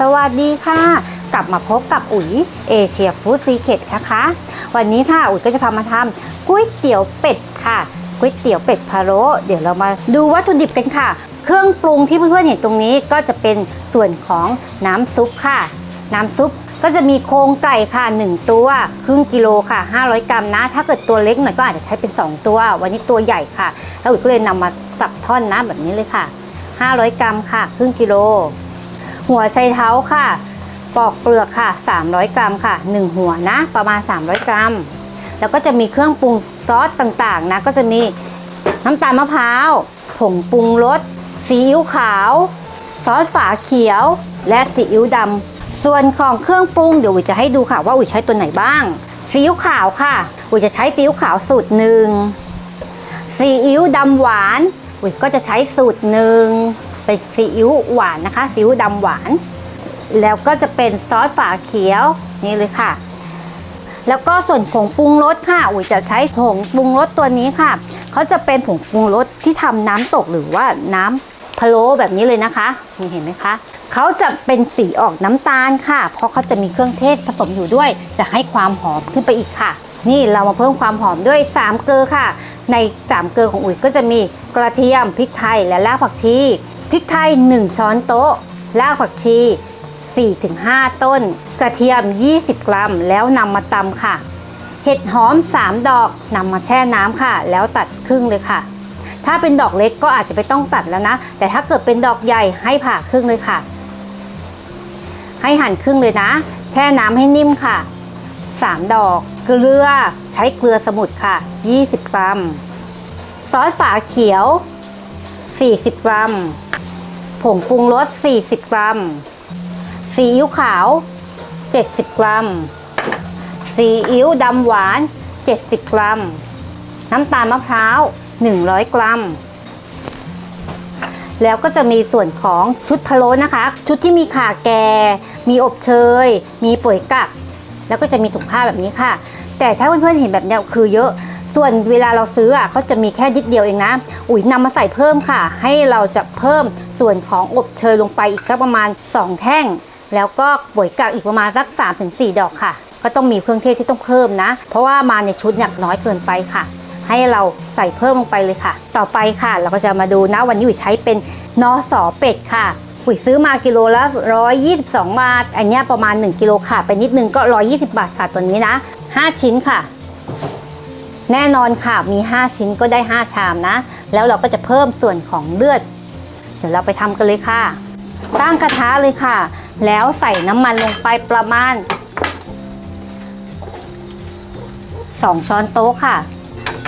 สวัสดีค่ะ กลับมาพบกับอุ๋ยเอเชียฟู้ดซีเคทนะคะวันนี้ค่ะอุ๋ยก็จะพามาทำก๋วยเตี๋ยวเป็ดค่ะก๋วยเตี๋ยวเป็ดพะโล้เดี๋ยวเรามาดูวัตถุดิบกันค่ะ เครื่องปรุงที่เพื่อนๆเห็นตรงนี้ก็จะเป็นส่วนของน้ำซุปค่ะ น้ำซุปก็จะมีโครงไก่ค่ะ 1 ตัวครึ่งกิโลค่ะ 500 กรัมนะ ถ้าเกิดตัวเล็กหน่อยก็อาจจะใช้เป็น 2 ตัว วันนี้ตัวใหญ่ค่ะ แล้วอุ๋ยก็เลยนำมาสับท่อนนะแบบนี้เลยค่ะ 500 กรัมค่ะ ครึ่งกิโล หัวไชเท้าค่ะ ปอกเปลือกค่ะ 300 กรัมค่ะ 1 หัวนะ ประมาณ 300 กรัม แล้วก็จะมีเครื่องปรุงซอสต่างๆนะ ก็จะมีน้ำตาลมะพร้าว ผงปรุงรส ซีอิ๊วขาว ซอสฝาเขียว และซีอิ๊วดำ ส่วนของเครื่องปรุงเดี๋ยวอุ๋ยจะให้ดูค่ะว่าอุ๋ยใช้ตัวไหนบ้าง ซีอิ๊วขาวค่ะ อุ๋ยจะใช้ซีอิ๊วขาวสูตรหนึ่ง ซีอิ๊วดำหวาน อุ๋ยก็จะใช้สูตรหนึ่ง เป็นซีอิ๊วหวานนะคะซีอิ๊วดำหวาน แล้วก็จะเป็นซอสฝาเขียวนี่เลยค่ะ แล้วก็ส่วนผงปรุงรสค่ะอุ๋ยจะใช้ผงปรุงรสตัวนี้ค่ะเขาจะเป็นผงปรุงรสที่ทำน้ำตกหรือว่าน้ำพะโล้แบบนี้เลยนะคะนี่เห็นไหมคะเขาจะเป็นสีออกน้ำตาลค่ะ เพราะเขาจะมีเครื่องเทศผสมอยู่ด้วย จะให้ความหอมขึ้นไปอีกค่ะ นี่เรามาเพิ่มความหอมด้วย 3 เกลือค่ะ ใน 3 เกลือของอุ๋ยก็จะมีกระเทียมพริกไทยและรากผักชี พริกไทย 1 ช้อนโต๊ะรากผักชี 4-5 ต้น กระเทียม 20 กรัม แล้วนำมาตำค่ะ เห็ดหอม 3 ดอกนำมาแช่น้ำค่ะ แล้วตัดครึ่งเลยค่ะ ถ้าเป็นดอกเล็กก็อาจจะไม่ต้องตัดแล้วนะ แต่ถ้าเกิดเป็นดอกใหญ่ให้ผ่าครึ่งเลยค่ะ ให้หั่นครึ่งเลยนะ แช่น้ำให้นิ่มค่ะ 3 ดอก เกลือ ใช้เกลือสมุทรค่ะ 20 กรัม ซอสฝาเขียว 40 กรัม ผงปรุงรส 40 กรัม ซีอิ๊วขาว 70 กรัม ซีอิ๊วดำหวาน 70 กรัม น้ำตาลมะพร้าว 100 กรัม แล้วก็จะมีส่วนของชุดพะโล้นะคะ ชุดที่มีข่าแก มีอบเชย มีป่วยกัก แล้วก็จะมีถุงผ้าแบบนี้ค่ะ แต่ถ้าเพื่อนๆเห็นแบบนี้คือเยอะ ส่วนเวลาเราซื้ออะเขาจะมีแค่นิดเดียวเองนะ อุ๋ยนำมาใส่เพิ่มค่ะ ให้เราจะเพิ่มส่วนของอบเชยลงไปอีกสักประมาณ 2 แท่ง แล้วก็ป่วยกักอีกประมาณสัก 3-4 ดอกค่ะ ก็ต้องมีเครื่องเทศที่ต้องเพิ่มนะ เพราะว่ามาในชุดเนี่ยน้อยเกินไปค่ะ ให้เราใส่เพิ่มลงไปเลยค่ะ ต่อไปค่ะ เราก็จะมาดูนะวันนี้อุ๋ยใช้เป็นนอสอเป็ดค่ะอุ๋ยซื้อมากิโลละ 122 บาท อันนี้ประมาณ 1 กิโลค่ะ ไปนิดนึงก็ 120 บาทค่ะตัวนี้นะ 5 ชิ้นค่ะ แน่นอนค่ะมี 5 ชิ้นก็ได้ 5 ชามนะ แล้วเราก็จะเพิ่มส่วนของเลือด เดี๋ยวเราไปทำกันเลยค่ะ ตั้งกระทะเลยค่ะ แล้วใส่น้ำมันลงไปประมาณ 2 ช้อนโต๊ะค่ะ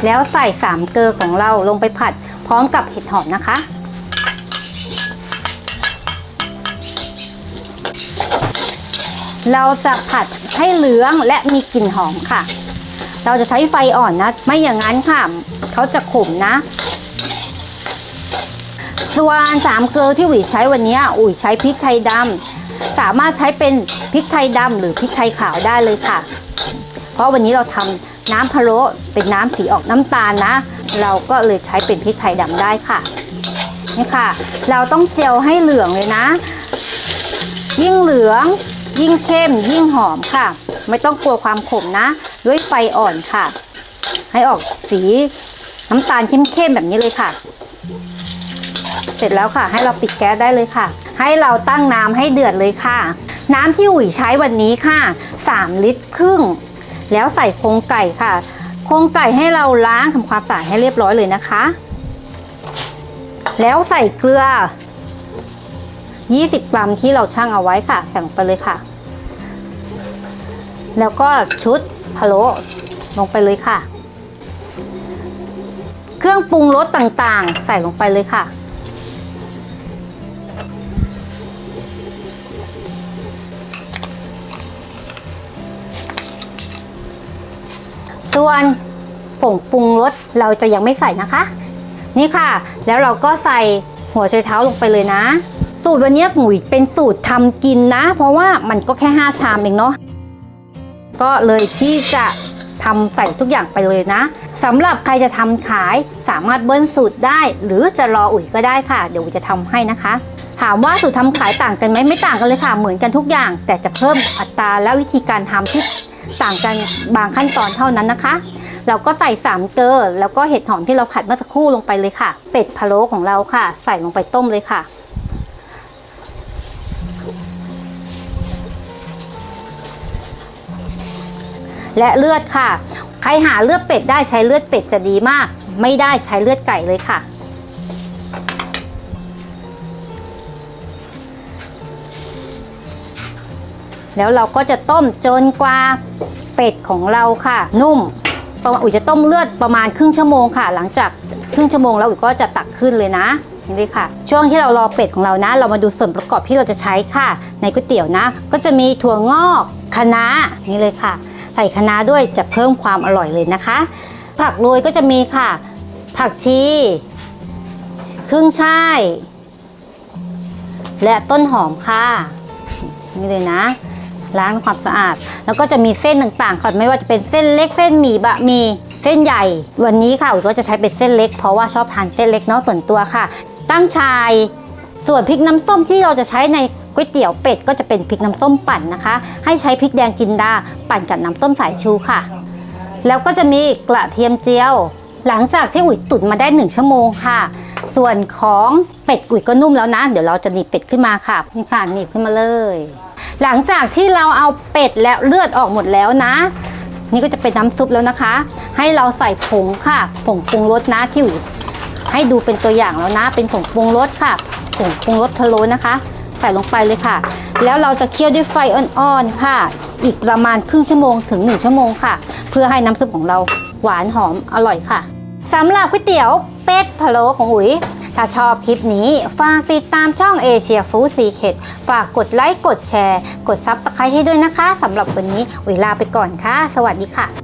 แล้วใส่3เกลือของเราลงไปผัดพร้อมกับเห็ดหอมนะคะ เราจะผัดให้เหลืองและมีกลิ่นหอมค่ะ เราจะใช้ไฟอ่อนนะ ไม่อย่างนั้นค่ะเขาจะขมนะ ส่วนสามเกลือที่อุ๋ยใช้วันนี้อุ๋ยใช้พริกไทยดำสามารถใช้เป็นพริกไทยดำหรือพริกไทยขาวได้เลยค่ะ เพราะวันนี้เราทำน้ำพะโล้เป็นน้ำสีออกน้ำตาลนะ เราก็เลยใช้เป็นพริกไทยดำได้ค่ะนี่ค่ะ เราต้องเจียวให้เหลืองเลยนะ ยิ่งเหลืองยิ่งเข้มยิ่งหอมค่ะ ไม่ต้องกลัวความขมนะ ด้วยไฟอ่อนค่ะ ให้ออกสีน้ำตาลเข้มๆแบบนี้เลยค่ะ เสร็จแล้วค่ะ ให้เราปิดแก๊สได้เลยค่ะ ให้เราตั้งน้ำให้เดือดเลยค่ะ น้ำที่อุ๋ยใช้วันนี้ค่ะ 3 ลิตรครึ่ง แล้วใส่โครงไก่ค่ะ โครงไก่ให้เราล้างทำความสะอาดให้เรียบร้อยเลยนะคะ แล้วใส่เกลือ 20 กรัมที่เราชั่งเอาไว้ค่ะ ใส่ลงไปเลยค่ะ แล้วก็ชุด พะโล้ลงไปเลยค่ะ เครื่องปรุงรสต่างๆ ใส่ลงไปเลยค่ะ ส่วนผงปรุงรสเราจะยังไม่ใส่นะคะ นี่ค่ะ แล้วเราก็ใส่หัวไชเท้าลงไปเลยนะ สูตรวันนี้หมูเป็นสูตรทำกินนะ เพราะว่ามันก็แค่ 5 ชามเองเนาะ ก็เลยที่จะทำใส่ทุกอย่างไปเลยนะสำหรับใครจะทำขายสามารถเบิ้ลสูตรได้ หรือจะรออุ๋ยก็ได้ค่ะ เดี๋ยวอุ๋ยจะทำให้นะคะ ถามว่าสูตรทำขายต่างกันไหมไม่ต่างกันเลยค่ะ เหมือนกันทุกอย่าง แต่จะเพิ่มอัตราและวิธีการทำที่ต่างกันบางขั้นตอนเท่านั้นนะคะ เราก็ใส่สามเกลือแล้วก็เห็ดหอมที่เราผัดเมื่อสักครู่ลงไปเลยค่ะ เป็ดพะโล้ของเราค่ะ ใส่ลงไปต้มเลยค่ะ และเลือดค่ะ ใครหาเลือดเป็ดได้ใช้เลือดเป็ดจะดีมาก ไม่ได้ใช้เลือดไก่เลยค่ะ แล้วเราก็จะต้มจนกว่าเป็ดของเราค่ะ นุ่มประมาณอุ๋ยจะต้มเลือดประมาณครึ่งชั่วโมงค่ะ หลังจากครึ่งชั่วโมงแล้วอุ๋ยก็จะตักขึ้นเลยนะนี่เลยค่ะ ช่วงที่เรารอเป็ดของเรานะ เรามาดูส่วนประกอบที่เราจะใช้ค่ะ ในก๋วยเตี๋ยวนะ ก็จะมีถั่วงอกคะน้านี่เลยค่ะ ใส่คะน้าด้วยจะเพิ่มความอร่อยเลยนะคะ ผักโรยก็จะมีค่ะ ผักชีครึ่งช่าย และต้นหอมค่ะนี่เลยนะล้างความสะอาด แล้วก็จะมีเส้นต่างๆค่ะไม่ว่าจะเป็นเส้นเล็กเส้นหมี่บะหมี่เส้นใหญ่ วันนี้ค่ะก็จะใช้เป็นเส้นเล็ก เพราะว่าชอบทานเส้นเล็กเนาะส่วนตัวค่ะ ตั้งชายส่วนพริกน้ำส้มที่เราจะใช้ใน ก๋วยเตี๋ยวเป็ดก็จะเป็นพริกน้ำส้มปั่นนะคะ ให้ใช้พริกแดงกินดาปั่นกับน้ำส้มสายชูค่ะ แล้วก็จะมีกระเทียมเจียว หลังจากที่อุ๋ยตุ๋นมาได้ 1 ชั่วโมงค่ะ ส่วนของเป็ดอุ๋ยก็นุ่มแล้วนะ เดี๋ยวเราจะหนีบเป็ดขึ้นมาค่ะนี่ค่ะหนีบขึ้นมาเลย หลังจากที่เราเอาเป็ดและเลือดออกหมดแล้วนะนี่ก็จะเป็นน้ำซุปแล้วนะคะ ให้เราใส่ผงค่ะ ผงปรุงรสนะที่อุ๋ยให้ดูเป็นตัวอย่างแล้วนะ เป็นผงปรุงรสค่ะ ผงปรุงรสพะโล้นะคะ ใส่ลงไปเลยค่ะ แล้วเราจะเคี่ยวด้วยไฟอ่อนๆค่ะ อีกประมาณครึ่งชั่วโมงถึง 1 ชั่วโมงค่ะ เพื่อให้น้ำซุปของเราหวานหอมอร่อยค่ะสำหรับก๋วยเตี๋ยวเป็ดพะโล้ของอุ๋ยถ้าชอบคลิปนี้ ฝากติดตามช่องเอเชียฟู้ดซีเคดฝากกดไลค์ กดแชร์ กดซับสไครต์ให้ด้วยนะคะสำหรับวันนี้อุ๋ยลาไปก่อนค่ะ สวัสดีค่ะ